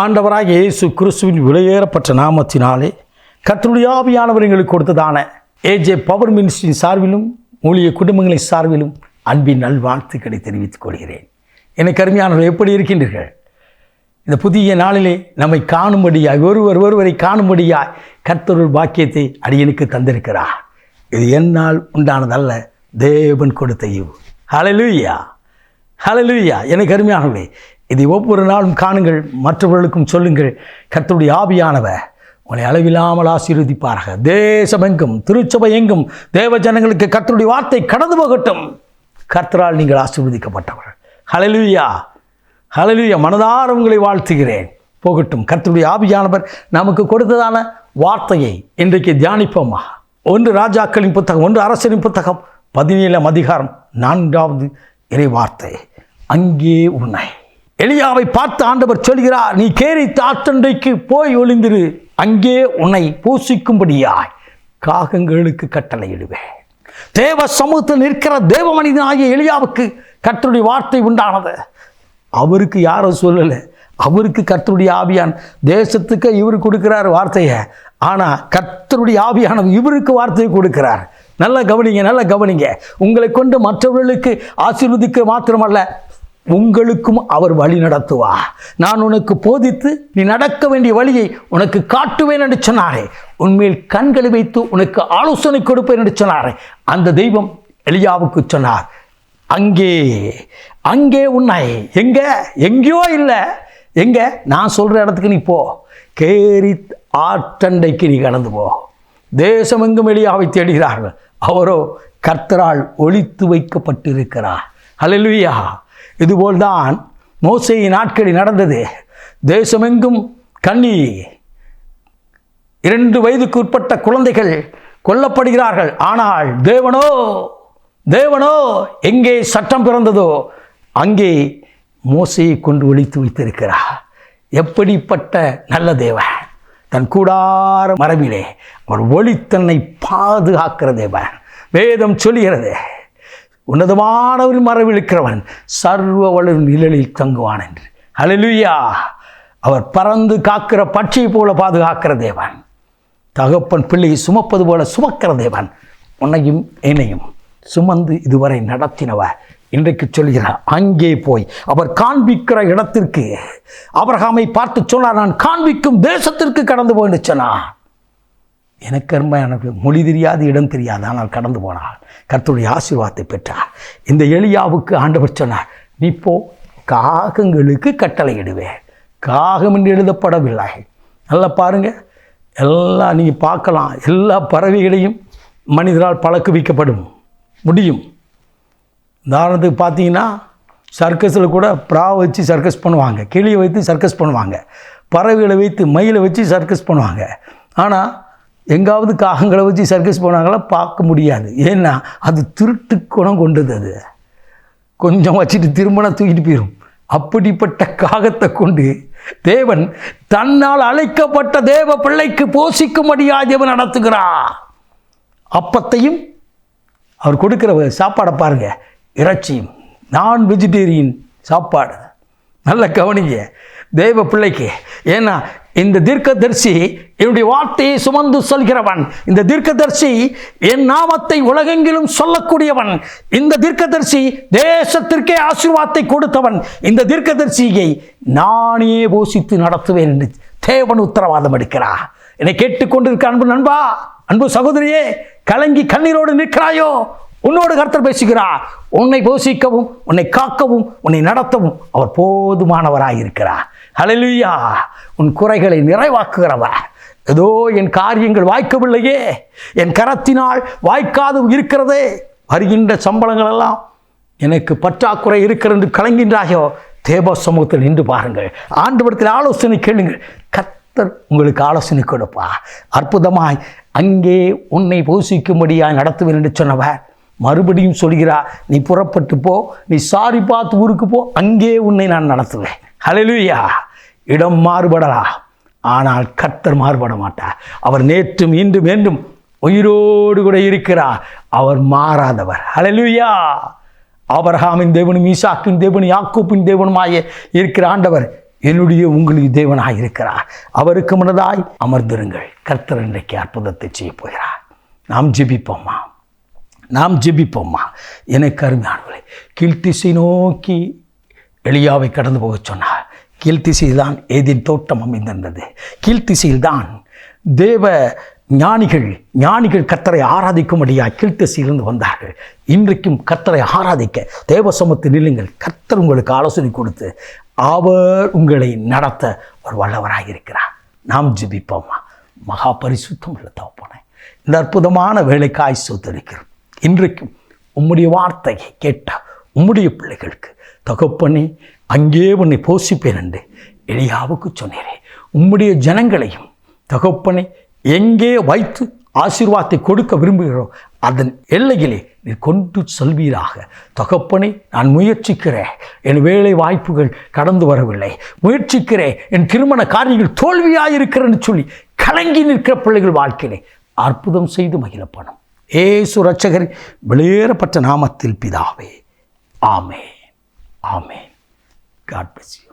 ஆண்டவராக இயேசு கிறிஸ்துவின் விலையேறப்பட்ட நாமத்தினாலே கர்த்தருடைய ஆவியானவர் எங்களுக்கு கொடுத்ததான ஏஜே பவர் மினிஸ்ட்ரியின் சார்பிலும் ஊழிய குடும்பங்களின் சார்பிலும் அன்பின் நல்வாழ்த்துக்களை தெரிவித்துக் கொள்கிறேன். எனக்கு அருமையானவர் எப்படி இருக்கின்றீர்கள்? இந்த புதிய நாளிலே நம்மை காணும்படியாய் ஒருவர் ஒருவரை காணும்படியாய் கர்த்தருள் பாக்கியத்தை அடியனுக்கு தந்திருக்கிறார். இது என்னால் உண்டானதல்ல தேவன் கொடுத்த ஈவு. ஹalleluya ஹalleluya எனக்கு அருமையானவர்களே இதை ஒவ்வொரு நாளும் காணுங்கள் மற்றவர்களுக்கும் சொல்லுங்கள். கர்த்தருடைய ஆவியானவர் உங்களை அளவில்லாமல் ஆசீர்வதிப்பார்கள் தேசமெங்கும் திருச்சபை எங்கும் தேவ ஜனங்களுக்கு கர்த்தருடைய வார்த்தை கடந்து போகட்டும். கர்த்தரால் நீங்கள் ஆசீர்வதிக்கப்பட்டவர்கள். ஹலலுயா ஹலலுயா மனதார உங்களை வாழ்த்துகிறேன். போகட்டும். கர்த்தருடைய ஆவியானவர் நமக்கு கொடுத்ததான வார்த்தையை இன்றைக்கு தியானிப்போமா? ஒன்று ராஜாக்களின் புத்தகம் ஒன்று அரசரின் புத்தகம் பதினேழாம் அதிகாரம் நான்காவது இறை வார்த்தை. அங்கே உன்னை எலியாவை பார்த்து ஆண்டவர் சொல்கிறார் நீ கேரி தாத்தண்டைக்கு போய் ஒளிந்திரு அங்கே உன்னை பூசிக்கும்படியாய் காகங்களுக்கு கட்டளையிடுவேன். தேவ சமூகத்தில் நிற்கிற தேவ மனிதனாகிய எளியாவுக்கு கர்த்தருடைய வார்த்தை உண்டானது. அவருக்கு யாரும் சொல்லலை. அவருக்கு கர்த்தருடைய ஆவியான் தேசத்துக்கு இவர் கொடுக்கிறார் வார்த்தையை. ஆனால் கர்த்தருடைய ஆவியானவர் இவருக்கு வார்த்தையை கொடுக்கிறார். நல்லா கவனிங்க நல்லா கவனிங்க. உங்களை கொண்டு மற்றவர்களுக்கு ஆசீர்வதிக்க மாத்திரமல்ல உங்களுக்கும் அவர் வழி நடத்துவா. நான் உனக்கு போதித்து நீ நடக்க வேண்டிய வழியை உனக்கு காட்டுவேன் என்று சொன்னாரே. உன்மேல் கண்களை வைத்து உனக்கு ஆலோசனை கொடுப்பேன் என்று சொன்னாரே. அந்த தெய்வம் எலியாவுக்கு சொன்னார் அங்கே அங்கே உன்னை எங்க எங்கேயோ இல்லை. எங்க? நான் சொல்கிற இடத்துக்கு நீ போ. கேரி ஆற்றண்டைக்கு நீ கடந்து போ. தேசமெங்கும் எளியாவை தேடுகிறார்கள். அவரோ கர்த்தரால் ஒழித்து வைக்கப்பட்டிருக்கிறார். ஹalleluya இதுபோல்தான் மோசையின் நாட்களில் நடந்தது. தேசமெங்கும் கண்ணி இரண்டு வயதுக்கு உட்பட்ட குழந்தைகள் கொல்லப்படுகிறார்கள். ஆனால் தேவனோ தேவனோ எங்கே சட்டம் பிறந்ததோ அங்கே மோசையை கொண்டு ஒழித்து வைத்திருக்கிறார். எப்படிப்பட்ட நல்ல தேவன். தன் கூடார மரபிலே அவர் ஒளி தன்னை பாதுகாக்கிற தேவன். வேதம் சொல்கிறது உன்னதமானவரின் மறைவிழுக்கிறவன் சர்வ வளர் நிழலில் தங்குவான் என்று. ஹalleluya அவர் பறந்து காக்கிற பட்சியை போல பாதுகாக்கிற தேவன். தகப்பன் பிள்ளையை சுமப்பது போல சுமக்கிற தேவன். உன்னையும் என்னையும் சுமந்து இதுவரை நடத்தினவர். இன்றைக்கு சொல்கிறார் அங்கே போய் அவர் காண்பிக்கிற இடத்திற்கு. அவர்காமை பார்த்து சொன்னார் நான் காண்பிக்கும் தேசத்திற்கு கடந்து போய் சொன்னார் எனக்கு ரொம்ப எனக்கு மொழி தெரியாது இடம் தெரியாது ஆனால் கடந்து போனார் கர்த்தருடைய ஆசீர்வாதத்தை பெற்றார் இந்த எளியாவுக்கு ஆண்டவர் சொன்னார் நீ போ காகங்களுக்கு கட்டளையிடுவேன். காகம் என்று எழுதப்படவில்லை. நல்லா பாருங்கள் எல்லாம் நீங்கள் பார்க்கலாம். எல்லா பறவைகளையும் மனிதரால் பழக்குவிக்கப்படும். முடியும். உதாரணத்துக்கு பார்த்தீங்கன்னா சர்க்கஸில் கூட ப்ரா வச்சு சர்க்கஸ் பண்ணுவாங்க. கிளியை வைத்து சர்க்கஸ் பண்ணுவாங்க. பறவைகளை வைத்து மயிலை வச்சு சர்க்கஸ் பண்ணுவாங்க. ஆனால் எங்காவது காகங்களை வச்சு சர்க்கஸ் போனாங்களா பார்க்க முடியாது. ஏன்னா அது திருட்டு குணம் கொண்டது அது. கொஞ்சம் வச்சுட்டு திரும்பினா தூக்கிட்டு போயிடும் அப்படிப்பட்ட காகத்தை கொண்டு தேவன் தன்னால் அழைக்கப்பட்ட தேவ பிள்ளைக்கு போஷிக்கும்படியாக தேவன் நடத்துகிறார். அப்பத்தையும் அவர் கொடுக்குற சாப்பாடை பாருங்க. இறைச்சியும். நான் வெஜிடேரியன் சாப்பாடு. நல்ல கவனிங்க. தேவ பிள்ளைக்கு. ஏன்னா இந்த தீர்க்கதரிசி என்னுடைய வார்த்தையை சுமந்து சொல்கிறவன். இந்த தீர்க்கதரிசி என் நாமத்தை உலகெங்கிலும் சொல்லக்கூடியவன். இந்த தீர்க்கதரிசி தேசத்திற்கே ஆசீர்வாதத்தை கொடுத்தவன். இந்த தீர்க்கதரிசியை நானே போஷித்து நடத்துவேன் என்று தேவன் உத்தரவாதம் எடுக்கிறா என்னை கேட்டுக்கொண்டிருக்க அன்பு நண்பா அன்பு சகோதரியே கலங்கி கண்ணீரோடு நிற்கிறாயோ? உன்னோடு கர்த்தர் பேசுகிறார். உன்னை போஷிக்கவும் உன்னை காக்கவும் உன்னை நடத்தவும் அவர் போதுமானவராயிருக்கிறார். ஹலலுயா உன் குறைகளை நிறைவாக்குகிறவர். ஏதோ என் காரியங்கள் வாய்க்கவில்லையே. என் கரத்தினால் வாய்க்காது இருக்கிறதே. வருகின்ற சம்பளங்கள் எல்லாம் எனக்கு பற்றாக்குறை இருக்கிறது என்று கலங்கின்றாயோ தேவ சமூகத்தில் நின்று பாருங்கள். ஆண்டவரத்தில் ஆலோசனை கேளுங்கள். கர்த்தர் உங்களுக்கு ஆலோசனை கொடுப்பா அற்புதமாய் அங்கே உன்னை போஷிக்கும்படியாய் நடத்துவேன் என்று சொன்னவர். மறுபடியும் சொல்கிறா நீ புறப்பட்டு போ நீ சாரி பார்த்து ஊருக்கு போ அங்கே உன்னை நான் நடத்துவேன். ஹலலுயா இடம் மாறுபடலாம் ஆனால் கர்த்தர் மாறுபட மாட்டார். அவர் நேற்றும் இன்றும் என்றும் உயிரோடு கூட இருக்கிறார். அவர் மாறாதவர். ஹலலுயா ஆபரகாமின் தேவனும் ஈசாக்கின் தேவனும் யாக்கூப்பின் தேவனுமாய இருக்கிற ஆண்டவர் என்னுடைய உங்களுக்கு தேவனாக இருக்கிறார். அவருக்கு முன்னதாய் அமர்ந்திருங்கள். கர்த்தர் இன்றைக்கு அற்புதத்தை செய்ய போகிறார். நாம் ஜெபிப்போம்மா நாம் ஜெபிப்போம்மா. எனக்கு அருமையானவர்களே கீழ்த்திசை நோக்கி எளியாவை கடந்து போகச் சொன்னார். கீழ்த்திசையில்தான் ஏதின் தோட்டம் அமைந்திருந்தது. கீழ்த்திசையில்தான் தேவ ஞானிகள் ஞானிகள் கத்தரை ஆராதிக்கும்படியாக கீழ்த்திசையிலிருந்து வந்தார்கள். இன்றைக்கும் கத்தரை ஆராதிக்க தேவ சமத்து நில்லுங்கள் கத்தர் உங்களுக்கு ஆலோசனை கொடுத்து அவர் உங்களை நடத்த ஒரு வல்லவராக இருக்கிறார். நாம் ஜெபிப்போம்மா. மகா பரிசுத்தம் உள்ள தவப்போனேன் இந்த அற்புதமான வேலைக்காய் சோதரிக்கிறோம். இன்றைக்கும் உம்முடைய வார்த்தையை கேட்ட உம்முடைய பிள்ளைகளுக்கு தகப்பனே அங்கே உன்னை போஷிப்பேன் என்று எளியாவுக்கு சொன்னீரே உம்முடைய ஜனங்களையும் தகப்பனை எங்கே வைத்து ஆசீர்வாதத்தை கொடுக்க விரும்புகிறோம் அதன் எல்லையிலே நீ கொண்டு செல்வீராக. தகப்பனை நான் முயற்சிக்கிறேன். என் வேலை வாய்ப்புகள் கடந்து வரவில்லை. முயற்சிக்கிறேன். என் திருமண காரியங்கள் தோல்வியாயிருக்கிறேன்னு சொல்லி கலங்கி நிற்கிற பிள்ளைகள் வாழ்க்கையிலே அற்புதம் செய்து மகிழப்படும் ஏசு ரட்சகர் வெளியேறப்பட்ட நாமத்தில் பிதாவே. ஆமே ஆமே காட் பிளஸ் you.